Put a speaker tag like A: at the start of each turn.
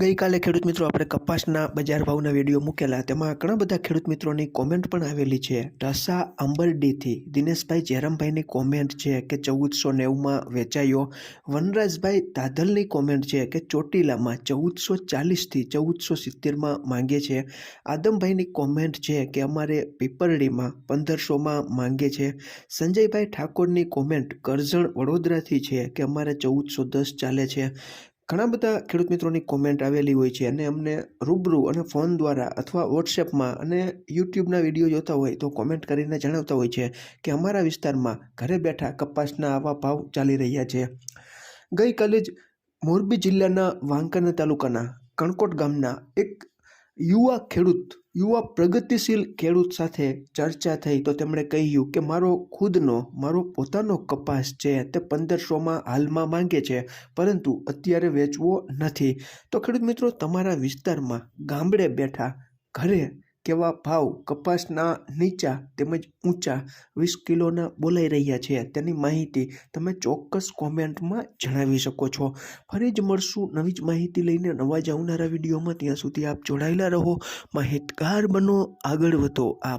A: ગઈકાલે ખેડૂત મિત્રો આપણે કપાસના બજાર ભાવના વીડિયો મૂકેલા, તેમાં ઘણા બધા ખેડૂત મિત્રોની કોમેન્ટ પણ આવેલી છે. ઢસા અંબરડીથી દિનેશભાઈ જયરામભાઈની કોમેન્ટ છે કે ચૌદસો નેવુંમાં વેચાયો. વનરાજભાઈ દાધલની કોમેન્ટ છે કે ચોટીલામાં ચૌદસો ચાલીસથી ચૌદસો સિત્તેરમાં માંગે છે. આદમભાઈની કોમેન્ટ છે કે અમારે પીપરડીમાં પંદરસોમાં માંગે છે. સંજયભાઈ ઠાકોરની કોમેન્ટ કરજણ વડોદરાથી છે કે અમારે ચૌદસો દસ ચાલે છે. ઘણા બધા ખેડૂત મિત્રોની કોમેન્ટ આવેલી હોય છે અને અમને રૂબરૂ અને ફોન દ્વારા અથવા વોટ્સએપમાં અને યુટ્યુબના વીડિયો જોતા હોય તો કોમેન્ટ કરીને જણાવતા હોય છે કે અમારા વિસ્તારમાં ઘરે બેઠા કપાસના આવા ભાવ ચાલી રહ્યા છે. ગઈકાલે જ મોરબી જિલ્લાના વાંકાના તાલુકાના કણકોટ ગામના એક યુવા ખેડૂત, યુવા પ્રગતિશીલ ખેડૂત સાથે ચર્ચા થઈ તો તેમણે કહ્યું કે મારો ખુદનો, મારો પોતાનો કપાસ છે તે પંદરસોમાં હાલમાં માંગે છે, પરંતુ અત્યારે વેચવો નથી. તો ખેડૂત મિત્રો, તમારા વિસ્તારમાં ગામડે બેઠા ઘરે કેવા ભાવ કપાસના નીચા તેમજ ઊંચા વીસ કિલોના બોલાઈ રહ્યા છે તેની માહિતી તમે ચોક્કસ કોમેન્ટમાં જણાવી શકો છો. ફરી જ મળશું નવી જ માહિતી લઈને નવા જ આવનારા વિડીયોમાં. ત્યાં સુધી આપ જોડાયેલા રહો. માહિતગાર બનો, આગળ વધો. આપ